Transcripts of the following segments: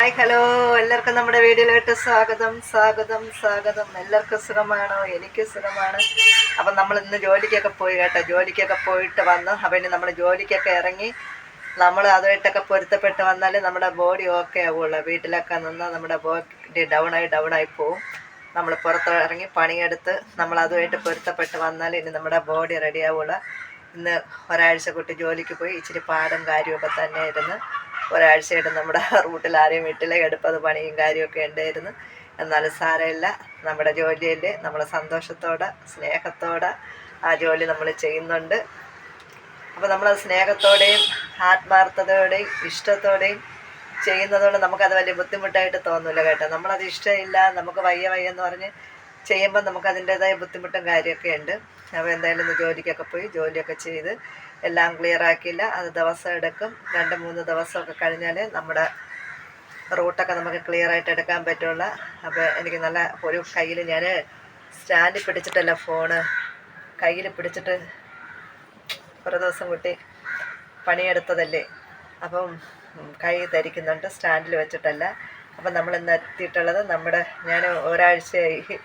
Hi hello. എല്ലാവർക്കും നമ്മുടെ വീഡിയോയിലോട്ട് സ്വാഗതം സ്വാഗതം സ്വാഗതം. എല്ലാവർക്കും സുഖമാണോ? എനിക്ക് സുഖമാണ്. അപ്പം നമ്മൾ ഇന്ന് ജോലിക്കൊക്കെ പോയി കേട്ടോ. ജോലിക്കൊക്കെ പോയിട്ട് വന്ന് ഇനി നമ്മൾ ജോലിക്കൊക്കെ ഇറങ്ങി നമ്മൾ അതുമായിട്ടൊക്കെ പൊരുത്തപ്പെട്ട് വന്നാൽ നമ്മുടെ ബോഡി ഓക്കെ ആവുള്ളൂ. വീട്ടിലൊക്കെ നിന്ന് നമ്മുടെ ബോഡി ഡൗണായി ഡൗണായി പോവും. നമ്മൾ പുറത്ത് ഇറങ്ങി പണിയെടുത്ത് നമ്മൾ അതുമായിട്ട് പൊരുത്തപ്പെട്ട് വന്നാൽ ഇനി നമ്മുടെ ബോഡി റെഡി ആവുള്ളൂ. ഇന്ന് ഒരാഴ്ച കുട്ടി ജോലിക്ക് പോയി ഇച്ചിരി പാടും കാര്യമൊക്കെ തന്നെ ഇരുന്ന് ഒരാഴ്ചയായിട്ട് നമ്മുടെ റൂട്ടിൽ ആരെയും വീട്ടിലെ എടുപ്പത് പണിയും കാര്യമൊക്കെ ഉണ്ടായിരുന്നു. എന്നാലും സാരമില്ല. നമ്മുടെ ജോലിയിൽ നമ്മളെ സന്തോഷത്തോടെ സ്നേഹത്തോടെ ആ ജോലി നമ്മൾ ചെയ്യുന്നുണ്ട്. അപ്പോൾ നമ്മൾ സ്നേഹത്തോടെയും ആത്മാർത്ഥതയോടെയും ഇഷ്ടത്തോടെയും ചെയ്യുന്നതുകൊണ്ട് നമുക്കത് വലിയ ബുദ്ധിമുട്ടായിട്ട് തോന്നില്ല കേട്ടോ. നമ്മളത് ഇഷ്ടമില്ല നമുക്ക് വയ്യ വയ്യ എന്ന് പറഞ്ഞ് ചെയ്യുമ്പോൾ നമുക്ക് അതിന്റേതായ ബുദ്ധിമുട്ടും കാര്യമൊക്കെ ഉണ്ട്. അപ്പോൾ എന്തായാലും ഒന്ന് ജോലിക്കൊക്കെ പോയി ജോലിയൊക്കെ ചെയ്ത് എല്ലാം ക്ലിയർ ആക്കിയില്ല. അത് ദിവസം എടുക്കും. രണ്ട് മൂന്ന് ദിവസമൊക്കെ കഴിഞ്ഞാൽ നമ്മുടെ റൂട്ടൊക്കെ നമുക്ക് ക്ലിയർ ആയിട്ട് എടുക്കാൻ പറ്റുള്ളൂ. അപ്പോൾ എനിക്ക് നല്ല ഒരു കയ്യിൽ ഞാൻ സ്റ്റാൻഡിൽ പിടിച്ചിട്ടല്ല ഫോണ് കയ്യിൽ പിടിച്ചിട്ട് ഒരു ദിവസം കുട്ടി പണിയെടുത്തതല്ലേ. അപ്പം കൈ ധരിക്കുന്നുണ്ട്. സ്റ്റാൻഡിൽ വെച്ചിട്ടല്ല. അപ്പം നമ്മൾ ഇന്ന് എത്തിയിട്ടുള്ളത് നമ്മുടെ ഞാൻ ഒരാഴ്ചയായി.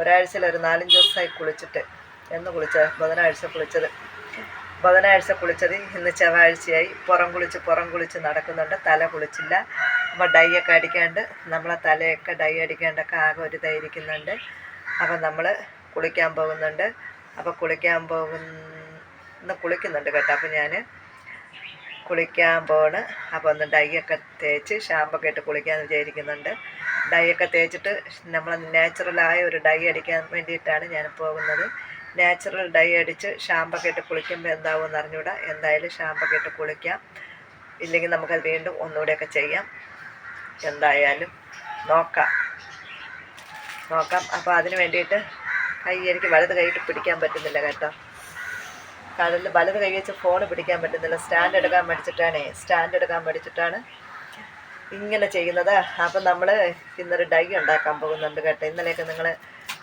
ഒരാഴ്ചയിൽ ഒരു നാലഞ്ച് ദിവസമായി കുളിച്ചിട്ട്. എന്ന് കുളിച്ചത്. ബുധനാഴ്ച കുളിച്ചത്. ബുധനാഴ്ച കുളിച്ചത്. ഇന്ന് ചൊവ്വാഴ്ചയായി പുറം കുളിച്ച് പുറം കുളിച്ച് നടക്കുന്നുണ്ട്. തല കുളിച്ചില്ല. അപ്പോൾ ഡൈ ഒക്കെ അടിക്കാണ്ട് നമ്മളെ തലയൊക്കെ ഡൈ അടിക്കാണ്ടൊക്കെ ആകെ ഒരു ഇതായിരിക്കുന്നുണ്ട്. അപ്പം നമ്മൾ കുളിക്കാൻ പോകുന്നുണ്ട്. അപ്പോൾ കുളിക്കാൻ പോകുന്ന കുളിക്കുന്നുണ്ട് കേട്ടോ. അപ്പോൾ ഞാൻ കുളിക്കാൻ പോണ്. അപ്പോൾ ഒന്ന് ഡൈ ഒക്കെ തേച്ച് ഷാമ്പൊക്കെ ഇട്ട് കുളിക്കാമെന്ന് വിചാരിക്കുന്നുണ്ട്. ഡൈ ഒക്കെ തേച്ചിട്ട് നമ്മൾ നാച്ചുറലായ ഒരു ഡൈ അടിക്കാൻ വേണ്ടിയിട്ടാണ് ഞാൻ പോകുന്നത്. നാച്ചുറൽ ഡൈ അടിച്ച് ഷാമ്പൊക്കെ ഇട്ട് കുളിക്കുമ്പോൾ എന്താകുമെന്ന് അറിഞ്ഞൂടാ. എന്തായാലും ഷാമ്പൊക്കെ ഇട്ട് കുളിക്കാം. ഇല്ലെങ്കിൽ നമുക്കത് വീണ്ടും ഒന്നുകൂടെയൊക്കെ ചെയ്യാം. എന്തായാലും നോക്കാം. നോക്കാം. അപ്പോൾ അതിന് വേണ്ടിയിട്ട് കൈ എനിക്ക് വലത് കൈയിട്ട് പിടിക്കാൻ പറ്റുന്നില്ല കേട്ടോ. കടലിൽ വലത് കൈ വെച്ച് ഫോൺ പിടിക്കാൻ പറ്റുന്നില്ല. സ്റ്റാൻഡ് എടുക്കാൻ പഠിച്ചിട്ടാണേ സ്റ്റാൻഡ് എടുക്കാൻ പഠിച്ചിട്ടാണ് ഇങ്ങനെ ചെയ്യുന്നത്. അപ്പം നമ്മൾ ഇന്നൊരു ഡൈ ഉണ്ടാക്കാൻ പോകുന്നുണ്ട് കേട്ടോ. ഇന്നലെയൊക്കെ നിങ്ങൾ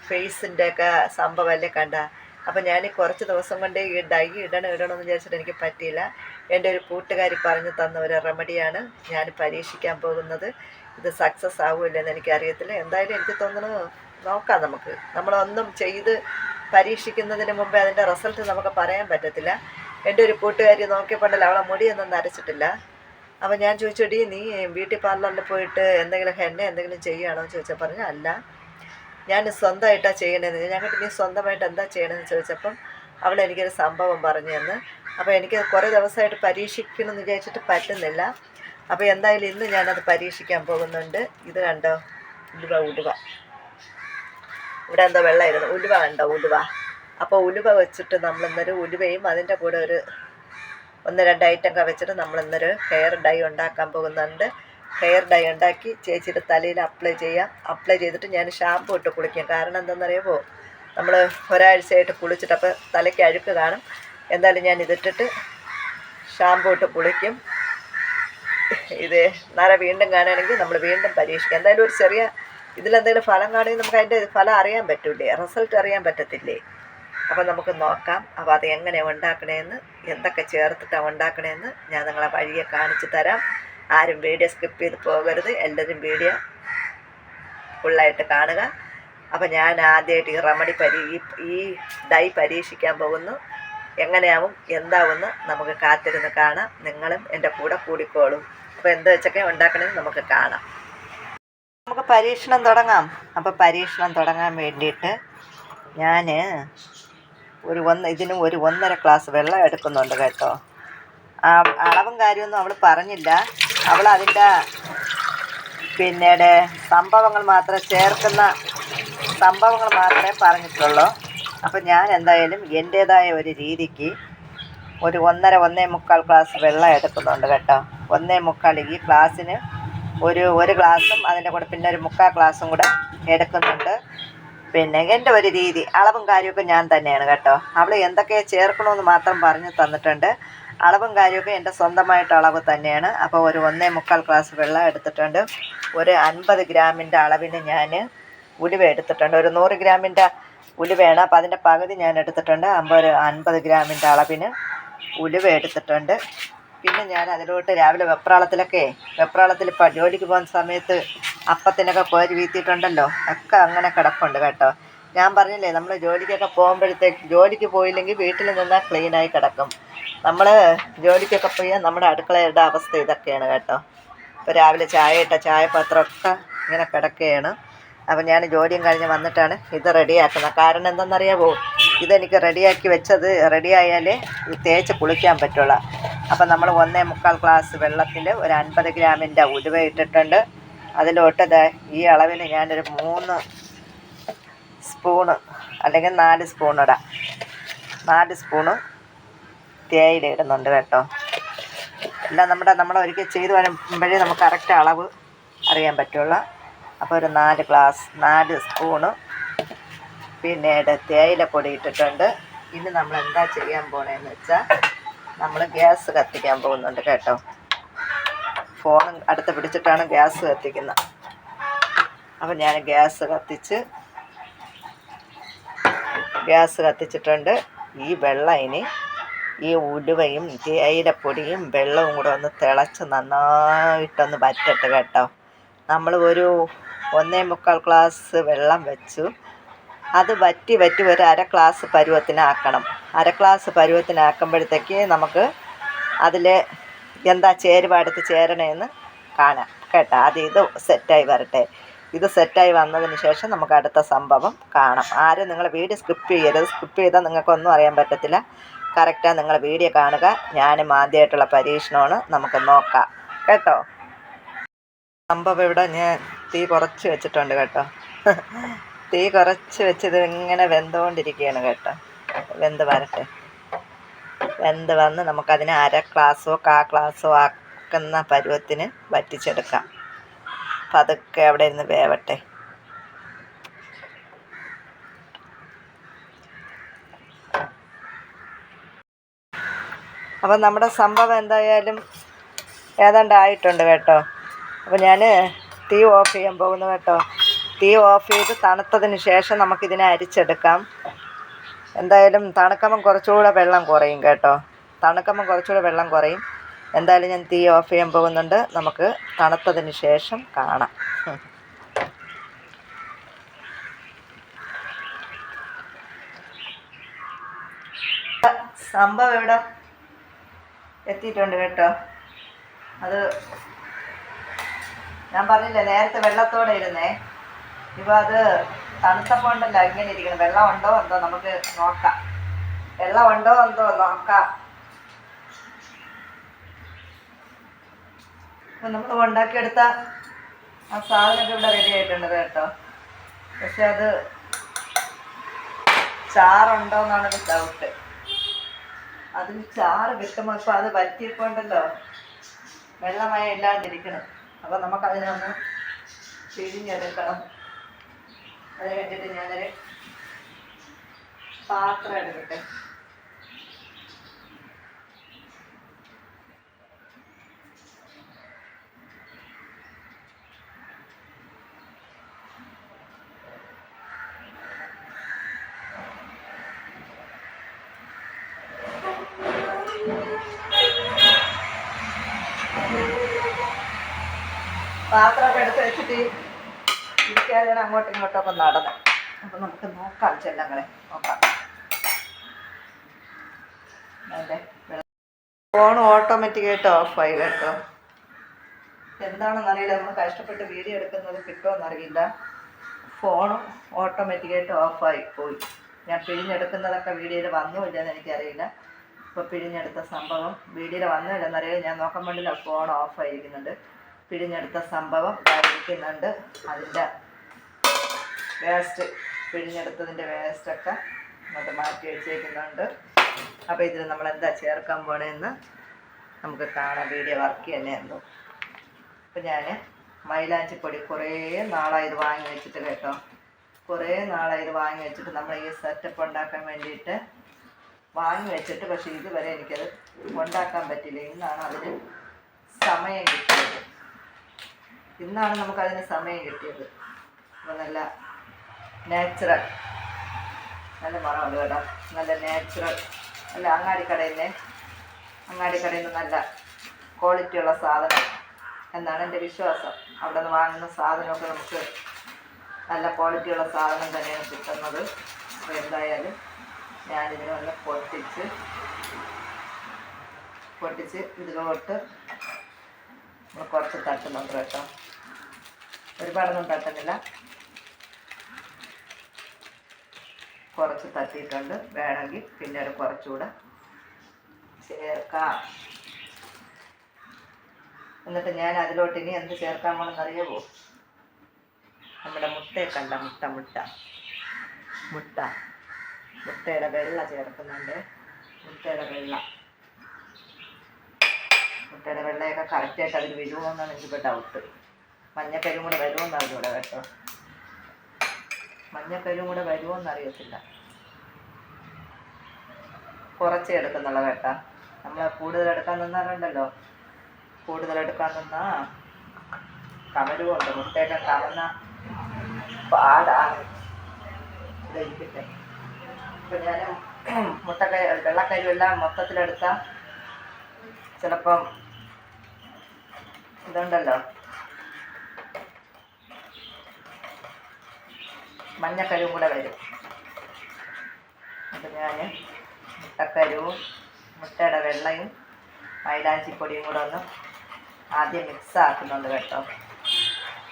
ഫേസിന്റെയൊക്കെ സംഭവമല്ലേ കണ്ട? അപ്പം ഞാൻ കുറച്ച് ദിവസം കൊണ്ട് ഈ ഡൈ ഇടണം ഇടണമെന്ന് വിചാരിച്ചിട്ട് എനിക്ക് പറ്റിയില്ല. എന്റെ ഒരു കൂട്ടുകാരി പറഞ്ഞു തന്ന ഒരു റെമഡിയാണ് ഞാൻ പരീക്ഷിക്കാൻ പോകുന്നത്. ഇത് സക്സസ് ആവുമല്ലെന്ന് എനിക്കറിയത്തില്ല എന്തായാലും എനിക്ക് തോന്നുന്നു നോക്കാം നമുക്ക്. നമ്മളൊന്നും ചെയ്ത് പരീക്ഷിക്കുന്നതിന് മുമ്പേ അതിന്റെ റിസൾട്ട് നമുക്ക് പറയാൻ പറ്റത്തില്ല. എന്റെ ഒരു കൂട്ടുകാരി നോക്കിയപ്പോണ്ടല്ലോ അവളെ മുടിയൊന്നും നരച്ചിട്ടില്ല. അപ്പം ഞാൻ ചോദിച്ചോടി നീ ബ്യൂട്ടി പാർലറിൽ പോയിട്ട് എന്തെങ്കിലും എന്നെ എന്തെങ്കിലും ചെയ്യുകയാണോ? എന്ന് ചോദിച്ചാൽ പറഞ്ഞു അല്ല. ഞാൻ സ്വന്തമായിട്ടാണ് ചെയ്യണതെന്ന് ഞങ്ങൾക്ക് നീ സ്വന്തമായിട്ട് എന്താ ചെയ്യണമെന്ന് ചോദിച്ചപ്പം അവൾ എനിക്കൊരു സംഭവം പറഞ്ഞു തന്ന് അപ്പോൾ എനിക്ക് കുറേ ദിവസമായിട്ട് പരീക്ഷിക്കണമെന്ന് വിചാരിച്ചിട്ട് പറ്റുന്നില്ല. അപ്പോൾ എന്തായാലും ഇന്ന് ഞാനത് പരീക്ഷിക്കാൻ പോകുന്നുണ്ട്. ഇത് കണ്ടോ? ഉലുവ ഉലുവ. ഇവിടെ എന്തോ വെള്ളമായിരുന്നു ഉലുവ കണ്ടോ? ഉലുവ. അപ്പോൾ ഉലുവ വെച്ചിട്ട് നമ്മൾ ഇന്നൊരു ഉലുവയും അതിന്റെ കൂടെ ഒരു ഒന്ന് രണ്ട് ഐറ്റം ഒക്കെ വെച്ചിട്ട് നമ്മൾ ഇന്നൊരു ഹെയർ ഡൈ ഉണ്ടാക്കാൻ പോകുന്നുണ്ട്. ഹെയർ ഡൈ ഉണ്ടാക്കി ചേച്ചിയുടെ തലയിൽ അപ്ലൈ ചെയ്യാം. അപ്ലൈ ചെയ്തിട്ട് ഞാൻ ഷാമ്പു ഇട്ട് കുളിക്കാം. കാരണം എന്താണെന്നറിയാമോ നമ്മൾ ഒരാഴ്ചയായിട്ട് കുളിച്ചിട്ട് അപ്പോൾ തലയ്ക്ക് അഴുക്ക് കാണും. എന്തായാലും ഞാൻ ഇതിട്ടിട്ട് ഷാമ്പു ഇട്ട് കുളിക്കും. ഇത് നാളെ വീണ്ടും കാണുകയാണെങ്കിൽ നമ്മൾ വീണ്ടും പരീക്ഷിക്കാം. എന്തായാലും ഒരു ചെറിയ ഇതിലെന്തെങ്കിലും ഫലം കാണുമെങ്കിൽ നമുക്ക് അതിന്റെ ഫലം അറിയാൻ പറ്റൂലേ? റിസൾട്ട് അറിയാൻ പറ്റത്തില്ലേ? അപ്പോൾ നമുക്ക് നോക്കാം. അപ്പോൾ അത് എങ്ങനെയാണ് ഉണ്ടാക്കണേന്ന് എന്തൊക്കെ ചേർത്തിട്ടാണ് ഉണ്ടാക്കണേന്ന് ഞാൻ നിങ്ങളെ വഴിയെ കാണിച്ചു തരാം. ആരും വീഡിയോ സ്കിപ്പ് ചെയ്ത് പോകരുത്. എല്ലാവരും വീഡിയോ ഫുള്ളായിട്ട് കാണുക. അപ്പം ഞാൻ ആദ്യമായിട്ട് ഈ റെമഡി പരീ ഈ- ഡൈ പരീക്ഷിക്കാൻ പോകുന്നു. എങ്ങനെയാവും എന്താവുമെന്ന് നമുക്ക് കാത്തിരുന്ന് കാണാം. നിങ്ങളും എന്റെ കൂടെ കൂടിക്കോളും. അപ്പോൾ എന്ത് വെച്ചൊക്കെ ഉണ്ടാക്കണമെന്ന് നമുക്ക് കാണാം. നമുക്ക് പരീക്ഷണം തുടങ്ങാം. അപ്പോൾ പരീക്ഷണം തുടങ്ങാൻ വേണ്ടിയിട്ട് ഞാൻ ഒരു ഒന്ന് ഇതിന് ഒരു ഒന്നര ഗ്ലാസ് വെള്ളം എടുക്കുന്നുണ്ട് കേട്ടോ. അളവും കാര്യമൊന്നും അവൾ പറഞ്ഞില്ല. അവൾ അതിന്റെ പിന്നീട് സംഭവങ്ങൾ മാത്രമേ ചേർക്കുന്ന സംഭവങ്ങൾ മാത്രമേ പറഞ്ഞിട്ടുള്ളൂ. അപ്പം ഞാൻ എന്തായാലും എന്റേതായ ഒരു രീതിക്ക് ഒരു ഒന്നര ഒന്നേ മുക്കാൽ ഗ്ലാസ് വെള്ളം എടുക്കുന്നുണ്ട് കേട്ടോ. ഒന്നേ മുക്കാൽ ഈ ഗ്ലാസ്സിന് ഒരു ഒരു ഗ്ലാസും അതിന്റെ കൂടെ പിന്നെ ഒരു മുക്കാൽ ഗ്ലാസും കൂടെ എടുക്കുന്നുണ്ട്. പിന്നെ എന്റെ ഒരു രീതി അളവും കാര്യമൊക്കെ ഞാൻ തന്നെയാണ് കേട്ടോ. അവൾ എന്തൊക്കെ ചേർക്കണമെന്ന് മാത്രം പറഞ്ഞു തന്നിട്ടുണ്ട്. അളവും കാര്യമൊക്കെ എന്റെ സ്വന്തമായിട്ട് അളവ് തന്നെയാണ്. അപ്പോൾ ഒരു ഒന്നേ മുക്കാൽ ഗ്ലാസ് വെള്ളം എടുത്തിട്ടുണ്ട്. ഒരു അൻപത് ഗ്രാമിന്റെ അളവിന് ഞാൻ ഉലുവ എടുത്തിട്ടുണ്ട്. ഒരു നൂറ് ഗ്രാമിന്റെ ഉലുവയാണ്. അപ്പോൾ അതിന്റെ പകുതി ഞാൻ എടുത്തിട്ടുണ്ട്. അമ്പത് അൻപത് ഗ്രാമിന്റെ അളവിന് ഉലുവ എടുത്തിട്ടുണ്ട്. പിന്നെ ഞാൻ അതിലോട്ട് രാവിലെ വെപ്രാളത്തിലൊക്കെ വെപ്രാളത്തിൽ ഇപ്പോൾ ജോലിക്ക് പോകുന്ന സമയത്ത് അപ്പത്തിനൊക്കെ കോരി വീത്തിയിട്ടുണ്ടല്ലോ. ഒക്കെ അങ്ങനെ കിടപ്പുണ്ട് കേട്ടോ. ഞാൻ പറഞ്ഞില്ലേ നമ്മൾ ജോലിക്കൊക്കെ പോകുമ്പോഴത്തേക്ക് ജോലിക്ക് പോയില്ലെങ്കിൽ വീട്ടിൽ നിന്നാൽ ക്ലീനായി കിടക്കും. നമ്മൾ ജോലിക്കൊക്കെ പോയാൽ നമ്മുടെ അടുക്കളയുടെ അവസ്ഥ ഇതൊക്കെയാണ് കേട്ടോ. ഇപ്പോൾ രാവിലെ ചായ ഇട്ട ചായപാത്രമൊക്കെ ഇങ്ങനെ കിടക്കുകയാണ്. അപ്പം ഞാൻ ജോലിയും കഴിഞ്ഞ് വന്നിട്ടാണ് ഇത് റെഡിയാക്കുന്നത്. കാരണം എന്തെന്നറിയാമോ ഇതെനിക്ക് റെഡിയാക്കി വെച്ചത് റെഡിയായാലേ ഇത് തേച്ച് കുളിക്കാൻ പറ്റുള്ളൂ. അപ്പം നമ്മൾ ഒന്നേ മുക്കാൽ ഗ്ലാസ് വെള്ളത്തിൽ ഒരു അൻപത് ഗ്രാമിന്റെ ഉലുവ ഇട്ടിട്ടുണ്ട്. അതിലോട്ട് ദേ ഈ അളവിന് ഞാനൊരു മൂന്ന് സ്പൂണ് അല്ലെങ്കിൽ നാല് സ്പൂൺ ഇടാം. നാല് സ്പൂണ് തേയില ഇടുന്നുണ്ട് കേട്ടോ. എല്ലാം നമ്മുടെ നമ്മൾ ഒരിക്കൽ ചെയ്തു വരുമ്പോഴേ നമുക്ക് കറക്റ്റ് അളവ് അറിയാൻ പറ്റുള്ളൂ. അപ്പോൾ ഒരു നാല് ഗ്ലാസ് നാല് സ്പൂണ് പിന്നീട് തേയിലപ്പൊടി ഇട്ടിട്ടുണ്ട്. ഇനി നമ്മൾ എന്താ ചെയ്യാൻ പോണേന്ന് വെച്ചാൽ നമ്മൾ ഗ്യാസ് കത്തിക്കാൻ പോകുന്നുണ്ട് കേട്ടോ. ഫോൺ അടുത്ത് പിടിച്ചിട്ടാണ് ഗ്യാസ് കത്തിക്കുന്നത്. അപ്പം ഞാൻ ഗ്യാസ് കത്തിച്ച് ഗ്യാസ് കത്തിച്ചിട്ടുണ്ട്. ഈ വെള്ളം ഇനി ഈ ഉലുവയും തേയിലപ്പൊടിയും വെള്ളവും കൂടെ ഒന്ന് തിളച്ച് നന്നായിട്ടൊന്ന് വറ്റട്ടെ കേട്ടോ. നമ്മൾ ഒരു ഒന്നേ മുക്കാൽ ഗ്ലാസ് വെള്ളം വെച്ചു. അത് വറ്റി വറ്റി ഒരു അര ഗ്ലാസ് പരുവത്തിനാക്കണം. അര ഗ്ലാസ് പരുവത്തിനാക്കുമ്പോഴത്തേക്ക് നമുക്ക് അതിൽ എന്താ ചേരുവ അടുത്ത് ചേരണേന്ന് കാണാം. കേട്ടോ? അത് ഇത് സെറ്റായി വരട്ടെ. ഇത് സെറ്റായി വന്നതിന് ശേഷം നമുക്ക് അടുത്ത സംഭവം കാണാം. ആരും നിങ്ങൾ വീഡിയോ സ്കിപ്പ് ചെയ്യരുത്. സ്കിപ്പ് ചെയ്താൽ നിങ്ങൾക്കൊന്നും അറിയാൻ പറ്റത്തില്ല. കറക്റ്റാണ് നിങ്ങൾ വീഡിയോ കാണുക. ഞാനും ആദ്യമായിട്ടുള്ള പരീക്ഷണമാണ്. നമുക്ക് നോക്കാം. കേട്ടോ? സംഭവം ഇവിടെ ഞാൻ തീ കുറച്ച് വെച്ചിട്ടുണ്ട് കേട്ടോ. തീ കുറച്ച് വെച്ചത് ഇങ്ങനെ വെന്തുകൊണ്ടിരിക്കുകയാണ് കേട്ടോ. വെന്ത് വരട്ടെ. വെന്ത് വന്ന് നമുക്കതിനെ അര ഗ്ലാസ്സോ കാ ഗ്ലാസ്സോ ആക്കുന്ന പരുവത്തിന് വറ്റിച്ചെടുക്കാം. പതുക്കെ അവിടെ ഇരുന്ന് വേവട്ടെ. അപ്പം നമ്മുടെ സംഭവം എന്തായാലും ഏതാണ്ട് ആയിട്ടുണ്ട് കേട്ടോ. അപ്പോൾ ഞാൻ തീ ഓഫ് ചെയ്യാൻ പോകുന്നു കേട്ടോ. തീ ഓഫ് ചെയ്ത് തണുത്തതിന് ശേഷം നമുക്കിതിനെ അരിച്ചെടുക്കാം. എന്തായാലും തണുക്കുമ്പം കുറച്ചുകൂടെ വെള്ളം കുറയും കേട്ടോ. തണുക്കുമ്പം കുറച്ചുകൂടെ വെള്ളം കുറയും. എന്തായാലും ഞാൻ തീ ഓഫ് ചെയ്യാൻ പോകുന്നുണ്ട്. നമുക്ക് തണുത്തതിന് ശേഷം കാണാം. സംഭവം ഇവിടെ എത്തിയിട്ടുണ്ട് കേട്ടോ. അത് ഞാൻ പറഞ്ഞില്ലേ നേരത്തെ വെള്ളത്തോടെ ഇരുന്നേ. ഇപ്പോൾ അത് തണുത്തപ്പോൾ ഉണ്ടല്ലോ ഇങ്ങനെ ഇരിക്കണം. വെള്ളം ഉണ്ടോ എന്തോ നമുക്ക് നോക്കാം. വെള്ളം ഉണ്ടോ എന്തോ നോക്കാം. അപ്പം നമ്മൾ ഉണ്ടാക്കിയെടുത്ത ആ സാധനമൊക്കെ ഇവിടെ റെഡി ആയിട്ടുണ്ട് കേട്ടോ. പക്ഷെ അത് ചാറുണ്ടോ എന്നാണ് ഒരു ഡൗട്ട് അതിന് ചാറ് കിട്ടുമ്പോൾ ഇപ്പൊ അത് വെള്ളമായ വെള്ളമയം ഇല്ലാണ്ടിരിക്കണം അപ്പൊ നമുക്കതിനൊന്ന് പിഴിഞ്ഞെടുക്കണം. അത് കഴിഞ്ഞിട്ട് ഞാനൊരു പാത്രം എടുക്കട്ടെ. പാത്രമൊക്കെ എടുത്ത് വെച്ചിട്ട് ഇരിക്കാതെ ഞാൻ അങ്ങോട്ടും ഇങ്ങോട്ടൊക്കെ നടന്നത് അപ്പം നമുക്ക് നോക്കാം ചെല്ലങ്ങളെ. നോക്കാം. അതെ. ഫോൺ ഓട്ടോമാറ്റിക്കായിട്ട് ഓഫായി കേട്ടോ. എന്താണെന്നറിയില്ല. നമ്മൾ കഷ്ടപ്പെട്ട് വീഡിയോ എടുക്കുന്നത് കിട്ടുമെന്നറിയില്ല ഫോണും ഓട്ടോമാറ്റിക്കായിട്ട് ഓഫായി പോയി. ഞാൻ പിഴിഞ്ഞെടുക്കുന്നതൊക്കെ വീഡിയോയിൽ വന്നുമില്ലെന്ന് എനിക്കറിയില്ല. ഇപ്പോൾ പിഴിഞ്ഞെടുത്ത സംഭവം വീഡിയോയിൽ വന്നില്ലെന്നറിയില്ല ഞാൻ നോക്കാൻ വേണ്ടിയില്ല ഫോൺ ഓഫായിരിക്കുന്നുണ്ട് പിഴിഞ്ഞെടുത്ത സംഭവം ഇരിക്കുന്നുണ്ട് അതിന്റെ വേസ്റ്റ് പിഴിഞ്ഞെടുത്തതിന്റെ വേസ്റ്റൊക്കെ ഇങ്ങോട്ട് മാറ്റി വെച്ചേക്കുന്നുണ്ട്. അപ്പോൾ ഇതിൽ നമ്മൾ എന്താ ചേർക്കാൻ പോണേന്ന് നമുക്ക് കാണാം. വീഡിയോ വർക്ക് തന്നെ എന്തോ അപ്പം ഞാൻ മൈലാഞ്ചി പൊടി കുറേ നാളായി ഇത് വാങ്ങി വെച്ചിട്ട് കേട്ടോ. കുറേ നാളായി ഇത് വാങ്ങി വെച്ചിട്ട് നമ്മൾ ഈ സെറ്റപ്പ് ഉണ്ടാക്കാൻ വേണ്ടിയിട്ട് വാങ്ങി വെച്ചിട്ട് പക്ഷേ ഇതുവരെ എനിക്കത് ഉണ്ടാക്കാൻ പറ്റില്ല ഇന്നാണ് അതിന് സമയം കിട്ടിയത്. ഇന്നാണ് നമുക്ക് അതിന് സമയം കിട്ടിയത്. അപ്പോൾ നല്ല നാച്ചുറൽ നല്ല മണമുണ്ട് കേട്ടോ. നല്ല നാച്ചുറൽ നല്ല അങ്ങാടിക്കടയിൽ അങ്ങാടിക്കടയിൽ നിന്ന് നല്ല ക്വാളിറ്റിയുള്ള സാധനം എന്നാണ് എന്റെ വിശ്വാസം. അവിടെ നിന്ന് വാങ്ങുന്ന സാധനമൊക്കെ നമുക്ക് നല്ല ക്വാളിറ്റിയുള്ള സാധനം തന്നെയാണ് കിട്ടുന്നത്. അപ്പോൾ എന്തായാലും ഞാനിതിനെ നല്ല പൊട്ടിച്ച് പൊട്ടിച്ച് ഇതിലോട്ട് നമ്മൾ കുറച്ച് തട്ടുന്നുണ്ട് കേട്ടോ. ഒരുപാടൊന്നും തട്ടുന്നില്ല. കുറച്ച് തട്ടിയിട്ടുണ്ട്. വേണമെങ്കിൽ പിന്നീട് കുറച്ചുകൂടെ ചേർക്കാം. എന്നിട്ട് ഞാൻ അതിലോട്ട് ഇനി എന്ത് ചേർക്കാൻ പോണെന്ന് അറിയാമോ നമ്മുടെ മുട്ടയെ കണ്ട മുട്ട മുട്ട. മുട്ട. മുട്ടയുടെ വെള്ള ചേർക്കുന്നുണ്ട്. മുട്ടയുടെ വെള്ള. മുട്ടയുടെ വെള്ളയൊക്കെ കറക്റ്റായിട്ട് അതിൽ വരുമോ എന്നാണ് എനിക്കിപ്പോൾ ഡൗട്ട് മഞ്ഞക്കരും കൂടെ വരുമോ എന്നാണ് അറിഞ്ഞൂടെ കേട്ടോ. മഞ്ഞക്കരും കൂടെ വരുമോ എന്നറിയത്തില്ല കുറച്ചേ എടുക്കുന്നുള്ള കേട്ടാ. നമ്മൾ കൂടുതൽ എടുക്കാൻ നിന്നാലുണ്ടല്ലോ കൂടുതൽ എടുക്കാൻ നിന്നാ കമലുമുണ്ട് മുട്ടയൊക്കെ കമന്ന പാടാണ് ഇരിക്കട്ടെ ഇപ്പം ഞാൻ മുട്ടക്കരി വെള്ളക്കരി എല്ലാം മൊത്തത്തിലെടുത്താൽ ചിലപ്പം ഇതുണ്ടല്ലോ. മഞ്ഞക്കരുവും കൂടെ വരും. അപ്പം ഞാൻ മുട്ടക്കരുവും മുട്ടയുടെ വെള്ളയും മൈലാഞ്ചിപ്പൊടിയും കൂടെ ഒന്ന് ആദ്യം മിക്സ് ആക്കുന്നുണ്ട് കേട്ടോ.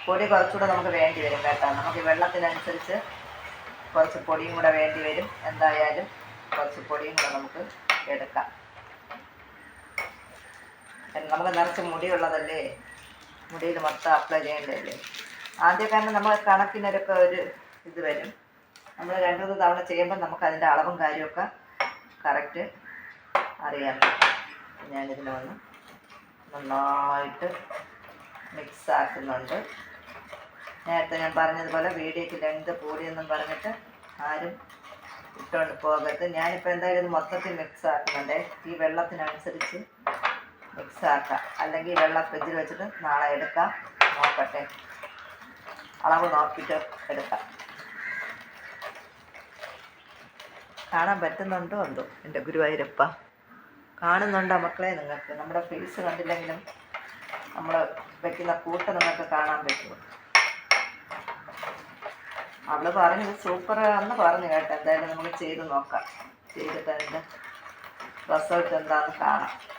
പൊടി കുറച്ചുകൂടെ നമുക്ക് വേണ്ടി വരും കേട്ടോ. നമുക്ക് വെള്ളത്തിനനുസരിച്ച് കുറച്ച് പൊടിയും കൂടെ വേണ്ടി വരും. എന്തായാലും കുറച്ച് പൊടിയും കൂടെ നമുക്ക് എടുക്കാം. നമുക്ക് നിറച്ച് മുടിയുള്ളതല്ലേ? മുടിയിൽ മൊത്തം അപ്ലൈ ചെയ്യേണ്ടതല്ലേ? ആദ്യമൊക്കെ നമ്മൾ കണക്കിനൊരൊക്കെ ഒരു ഇത് വരും. നമ്മൾ രണ്ടു മൂന്ന് തവണ ചെയ്യുമ്പോൾ നമുക്ക് അതിന്റെ അളവും കാര്യമൊക്കെ കറക്റ്റ് അറിയാം. ഞാനിതിനെ ഒന്ന് നന്നായിട്ട് മിക്സ് ആക്കുന്നുണ്ട്. നേരത്തെ ഞാൻ പറഞ്ഞതുപോലെ വീഡിയോക്ക് ലെങ്ത് കൂടിയെന്നും പറഞ്ഞിട്ട് ആരും ഇട്ടുകൊണ്ട് പോകരുത്. ഞാനിപ്പോൾ എന്തായാലും മൊത്തത്തിൽ മിക്സ് ആക്കുന്നുണ്ട്. ഈ വെള്ളത്തിനനുസരിച്ച് മിക്സ് ആക്കാം അല്ലെങ്കിൽ വെള്ളം ഫ്രിഡ്ജിൽ വെച്ചിട്ട് നാളെ എടുക്കാം. നോക്കട്ടെ. അളവ് നോക്കിയിട്ട് എടുക്കാം. കാണാൻ പറ്റുന്നുണ്ടോ എന്തോ? എന്റെ ഗുരുവായൂരപ്പ. കാണുന്നുണ്ടോ മക്കളെ നിങ്ങൾക്ക്? നമ്മുടെ ഫേസ് കണ്ടില്ലെങ്കിലും നമ്മൾ വയ്ക്കുന്ന കൂട്ട് നിങ്ങൾക്ക് കാണാൻ പറ്റുമോ? അവൾ പറഞ്ഞത് സൂപ്പർ ആണെന്ന് പറഞ്ഞു കേട്ടോ. എന്തായാലും നമുക്ക് ചെയ്ത് നോക്കാം. ചെയ്തിട്ട് അതിന്റെ റിസൾട്ട് എന്താണെന്ന് കാണാം.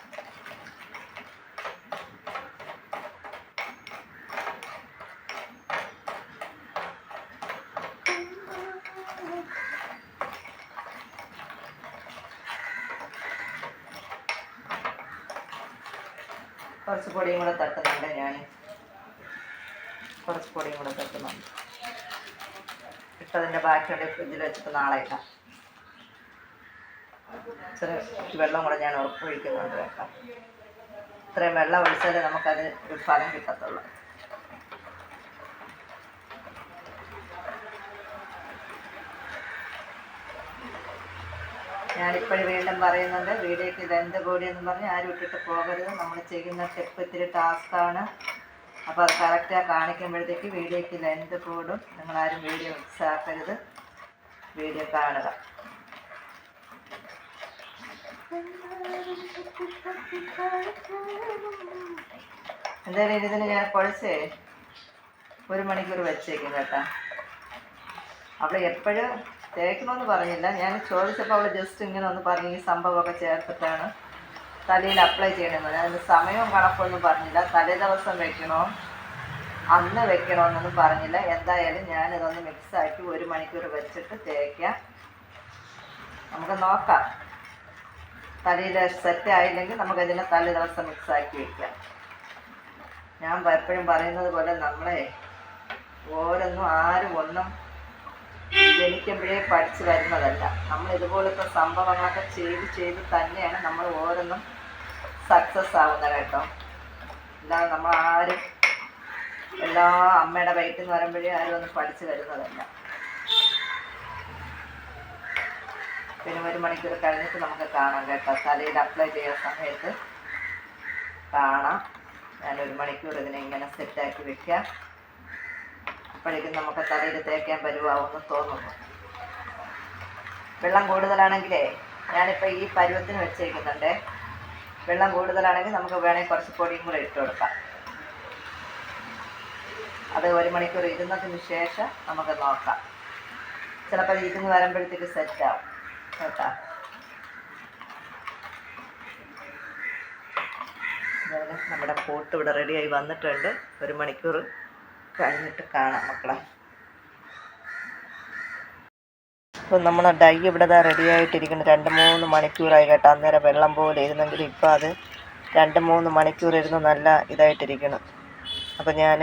കുറച്ച് പൊടിയും കൂടെ തട്ടുന്നുണ്ട് ഞാൻ കുറച്ച് പൊടിയും കൂടെ തട്ടുന്നുണ്ട്. ഇപ്പം അതിന്റെ ബാക്കിയുടെ ഫ്രിഡ്ജിൽ വെച്ചിട്ട് നാളെ ഇടാം. ചെറിയ വെള്ളം കൂടെ ഞാൻ ഉറപ്പൊഴിക്കുന്നുണ്ട് കേട്ടോ. ഇത്രയും വെള്ളം ഒഴിച്ചാലേ നമുക്കത് ഒരു ഫലം കിട്ടത്തുള്ളൂ. ഞാനിപ്പോഴും വീണ്ടും പറയുന്നത് വീഡിയോക്ക് ഇതെന്ത് എന്ന് പറഞ്ഞ് ആരും ഇട്ടിട്ട് പോകരുത്. നമ്മൾ ചെയ്യുന്ന സ്റ്റെപ്പ് ഇത്തിരി ടാസ്ക്കാണ്. അപ്പോൾ അത് കറക്റ്റായി കാണിക്കുമ്പോഴത്തേക്ക് വീഡിയോക്ക് ലെന്ത് കൂടും നിങ്ങളാരും വീഡിയോ മിക്സ് ആക്കരുത് വീഡിയോ കാണുക. എന്തായാലും ഇതിന് ഞാൻ കുഴച്ചേ ഒരു മണിക്കൂർ വെച്ചേക്കും കേട്ടാ. അപ്പോൾ എപ്പോഴും തേക്കണമെന്ന് പറഞ്ഞില്ല ഞാൻ ചോദിച്ചപ്പോൾ അവൾ ജസ്റ്റ് ഇങ്ങനെ ഒന്ന് പറഞ്ഞു ഈ സംഭവമൊക്കെ ചേർത്തിട്ടാണ് തലയിൽ അപ്ലൈ ചെയ്യണമെന്ന് പറഞ്ഞു. അതിന് സമയവും കണക്കൊന്നും പറഞ്ഞില്ല. തലേ ദിവസം വെക്കണോ അന്ന് വെക്കണമെന്നൊന്നും പറഞ്ഞില്ല. എന്തായാലും ഞാനിതൊന്ന് മിക്സ് ആക്കി ഒരു മണിക്കൂർ വെച്ചിട്ട് തേക്കാം. നമുക്ക് നോക്കാം. തലയിൽ സെറ്റ് ആയില്ലെങ്കിൽ നമുക്കതിനെ തലേ ദിവസം മിക്സ് ആക്കി വെക്കാം. ഞാൻ എപ്പോഴും പറയുന്നത് പോലെ നമ്മളെ ഓരോന്നും ആരും ഒന്നും ജനിക്കുമ്പോഴേ പഠിച്ചു വരുന്നതല്ല. നമ്മൾ ഇതുപോലത്തെ സംഭവങ്ങളൊക്കെ ചെയ്ത് ചെയ്ത് തന്നെയാണ് നമ്മൾ ഓരോന്നും സക്സസ് ആവുന്നത് കേട്ടോ. അല്ലാതെ നമ്മൾ ആരും എല്ലാ അമ്മയുടെ വയറ്റിൽ നിന്ന് വരുമ്പോഴേ ആരും ഒന്നും പഠിച്ചു വരുന്നതല്ല. പിന്നെ ഒരു മണിക്കൂർ കഴിഞ്ഞിട്ട് നമുക്ക് കാണാം കേട്ടോ. തലയിൽ അപ്ലൈ ചെയ്യുന്ന സമയത്ത് കാണാം. ഞാൻ ഞാനൊരു മണിക്കൂർ ഇതിനെ ഇങ്ങനെ സെറ്റാക്കി വെക്കാം. അപ്പോഴേക്കും നമുക്ക് തലയിൽ തേക്കാൻ പരുവാകുമെന്ന് തോന്നുന്നു. വെള്ളം കൂടുതലാണെങ്കിലേ ഞാനിപ്പോൾ ഈ പരുവത്തിന് വെച്ചേക്കുന്നുണ്ട് വെള്ളം കൂടുതലാണെങ്കിൽ നമുക്ക് വേണമെങ്കിൽ കുറച്ച് പൊടിയും കൂടെ ഇട്ട് കൊടുക്കാം. അത് ഒരു മണിക്കൂർ ഇരുന്നതിന് ശേഷം നമുക്ക് നോക്കാം. ചിലപ്പോൾ ഇരുന്ന് വരുമ്പോഴത്തേക്ക് സെറ്റാവും. കേട്ടോ? നമ്മുടെ പോട്ട് ഇവിടെ റെഡിയായി വന്നിട്ടുണ്ട്. ഒരു മണിക്കൂർ കഴിഞ്ഞിട്ട് കാണാം മക്കളെ. അപ്പോൾ നമ്മൾ ഡൈ ഇവിടെ ദാ റെഡി ആയിട്ടിരിക്കുന്നു. രണ്ട് മൂന്ന് മണിക്കൂറായി കേട്ടോ. അന്നേരം വെള്ളം പോലെ ഇരുന്നെങ്കിൽ ഇപ്പം അത് രണ്ട് മൂന്ന് മണിക്കൂർ ഇരുന്ന് നല്ല ഇതായിട്ടിരിക്കണം അപ്പോൾ ഞാൻ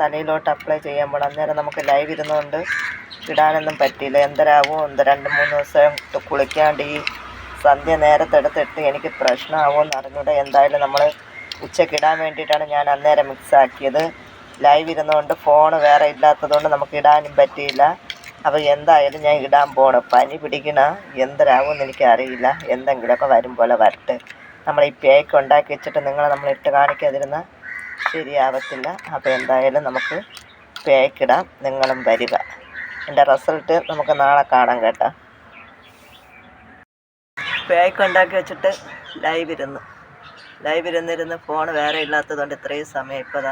തലയിലോട്ട് അപ്ലൈ ചെയ്യാൻ പോകണം അന്നേരം നമുക്ക് ലൈവ് ഇരുന്നുകൊണ്ട് ഇടാനൊന്നും പറ്റിയില്ല. എന്തരാവും എന്ത് രണ്ട് മൂന്ന് ദിവസം കുളിക്കാണ്ട് ഈ സന്ധ്യ നേരത്തെടുത്തിട്ട് എനിക്ക് പ്രശ്നമാവുമെന്ന് അറിഞ്ഞൂടെ. എന്തായാലും നമ്മൾ ഉച്ചക്കിടാൻ വേണ്ടിയിട്ടാണ് ഞാൻ അന്നേരം മിക്സ് ആക്കിയത്. ലൈവ് ഇരുന്നുകൊണ്ട് ഫോൺ വേറെ ഇല്ലാത്തതുകൊണ്ട് നമുക്ക് ഇടാനും പറ്റിയില്ല. അപ്പോൾ എന്തായാലും ഞാൻ ഇടാൻ പോകണം പനി പിടിക്കണ എന്തരാകുമെന്ന് എനിക്കറിയില്ല. എന്തെങ്കിലുമൊക്കെ വരും പോലെ വരട്ടെ. നമ്മൾ ഈ പേക്ക് ഉണ്ടാക്കി വെച്ചിട്ട് നിങ്ങളെ നമ്മൾ ഇട്ട് കാണിക്കാതിരുന്ന ശരിയാവത്തില്ല. അപ്പോൾ എന്തായാലും നമുക്ക് പേക്ക് ഇടാം. നിങ്ങളും വരിക. എന്റെ റിസൾട്ട് നമുക്ക് നാളെ കാണാം കേട്ടോ. പേക്ക് ഉണ്ടാക്കി വെച്ചിട്ട് ലൈവ് ഇരുന്ന്. ലൈവ് ഇരുന്നിരുന്ന് ഫോൺ വേറെ ഇല്ലാത്തതുകൊണ്ട് ഇത്രയും സമയം ഇപ്പോൾ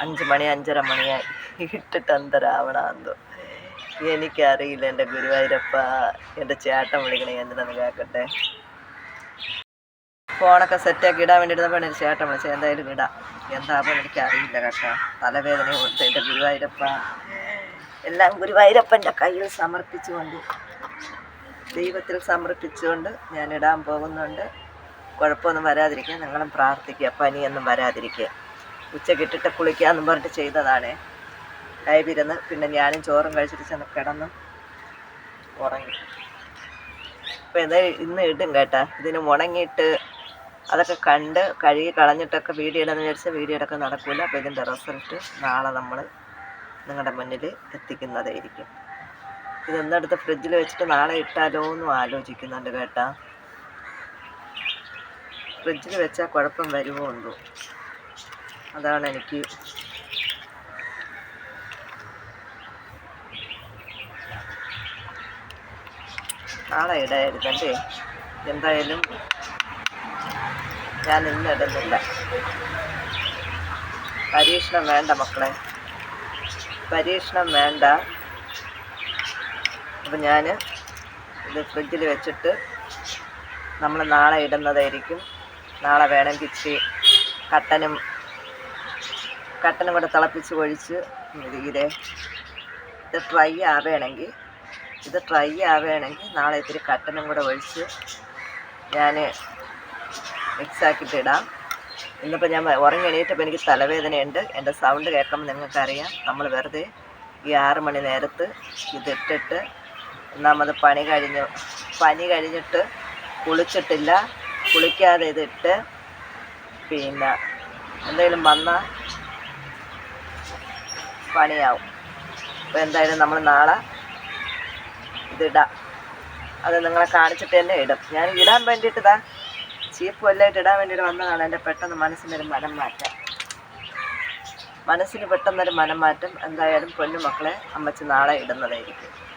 അഞ്ച് മണി അഞ്ചര മണിയായി ഇട്ടിട്ട് എന്തരാവണമെന്തോ എനിക്കറിയില്ല എന്റെ ഗുരുവായൂരപ്പ എന്റെ ചേട്ടൻ വിളിക്കണേ എന്തിനാന്ന് കേൾക്കട്ടെ ഫോണൊക്കെ സെറ്റാക്കി ഇടാൻ വേണ്ടി ഇരുന്നപ്പോൾ എന്റെ ചേട്ടൻ വിളിച്ചത്. എന്തായാലും ഇടാം. എന്താകുമ്പോൾ എനിക്കറിയില്ല കേട്ടോ. തലവേദന കൊടുത്ത് എന്റെ ഗുരുവായൂരപ്പ. എല്ലാം ഗുരുവായൂരപ്പന്റെ കയ്യിൽ സമർപ്പിച്ചുകൊണ്ട് ദൈവത്തിൽ സമർപ്പിച്ചുകൊണ്ട് ഞാൻ ഇടാൻ പോകുന്നുണ്ട്. കുഴപ്പമൊന്നും വരാതിരിക്കുക. നിങ്ങളും പ്രാർത്ഥിക്കുക. പനിയൊന്നും വരാതിരിക്കുക. ഉച്ചയ്ക്ക് ഇട്ടിട്ട് കുളിക്കാമെന്നും പറഞ്ഞിട്ട് ചെയ്തതാണേ. ലൈവിരുന്ന് പിന്നെ ഞാനും ചോറും കഴിച്ചിട്ട് ചെന്ന് കിടന്ന് ഉറങ്ങി. അപ്പോൾ എന്തായാലും ഇന്ന് ഇടും കേട്ടാ. ഇതിന് ഉണങ്ങിയിട്ട് അതൊക്കെ കണ്ട് കഴുകി കളഞ്ഞിട്ടൊക്കെ വീഡിയോ ഇടാന്ന് വിചാരിച്ചാൽ വീഡിയോ ഇടയ്ക്ക് നടക്കില്ല അപ്പോൾ ഇതിന്റെ റിസൾട്ട് നാളെ നമ്മൾ നിങ്ങളുടെ മുന്നിൽ എത്തിക്കുന്നതായിരിക്കും. ഇതൊന്നെടുത്ത് ഫ്രിഡ്ജിൽ വെച്ചിട്ട് നാളെ ഇട്ടാലോ എന്നും ആലോചിക്കുന്നുണ്ട് കേട്ടാ. ഫ്രിഡ്ജിൽ വെച്ചാൽ കുഴപ്പം വരുമോ എന്തോ. അതാണ് എനിക്ക് നാളെ ഇടായിരുന്നല്ലേ എന്തായാലും ഞാൻ ഇന്ന് ഇടുന്നില്ല. പരീക്ഷണം വേണ്ട മക്കളെ. പരീക്ഷണം വേണ്ട. അപ്പം ഞാൻ ഇത് ഫ്രിഡ്ജിൽ വെച്ചിട്ട് നമ്മൾ നാളെ ഇടുന്നതായിരിക്കും. നാളെ വേണമെങ്കിൽ ഇച്ചിരി കട്ടനും കട്ടനും കൂടെ തിളപ്പിച്ച് ഒഴിച്ച് തീരെ ഇത് ഫ്രൈ ആവുകയാണെങ്കിൽ ഇത് ഫ്രൈ ആവുകയാണെങ്കിൽ നാളെ ഇത്തിരി കട്ടനും കൂടെ ഒഴിച്ച് ഞാൻ മിക്സ് ആക്കിയിട്ട് ഇടാം ഇന്നിപ്പോൾ ഞാൻ ഉറങ്ങി എണീറ്റപ്പോൾ എനിക്ക് തലവേദനയുണ്ട്. എന്റെ സൗണ്ട് കേൾക്കുമ്പോൾ നിങ്ങൾക്കറിയാം. നമ്മൾ വെറുതെ ഈ ആറ് മണി നേരത്ത് ഇതിട്ടിട്ട് ഒന്നാമത് പണി കഴിഞ്ഞു. പനി കഴിഞ്ഞിട്ട് കുളിച്ചിട്ടില്ല. കുളിക്കാതെ ഇതിട്ട് പിന്നെ എന്തെങ്കിലും വന്നാൽ പണിയാവും. അപ്പോൾ എന്തായാലും നമ്മൾ നാളെ ഇതിടാം. അത് നിങ്ങളെ കാണിച്ചിട്ട് തന്നെ ഇടും. ഞാൻ ഇടാൻ വേണ്ടിയിട്ട് ഇതാ ചീപ്പ് വല്ലതായിട്ട് ഇടാൻ വേണ്ടിയിട്ട് വന്നതാണ്. എന്റെ പെട്ടെന്ന് മനസ്സിനൊരു മനം മാറ്റം. മനസ്സിന് പെട്ടെന്നൊരു മനം മാറ്റം. എന്തായാലും പൊന്നു മക്കളെ അമ്മച്ചി നാളെ ഇടുന്നതായിരിക്കും.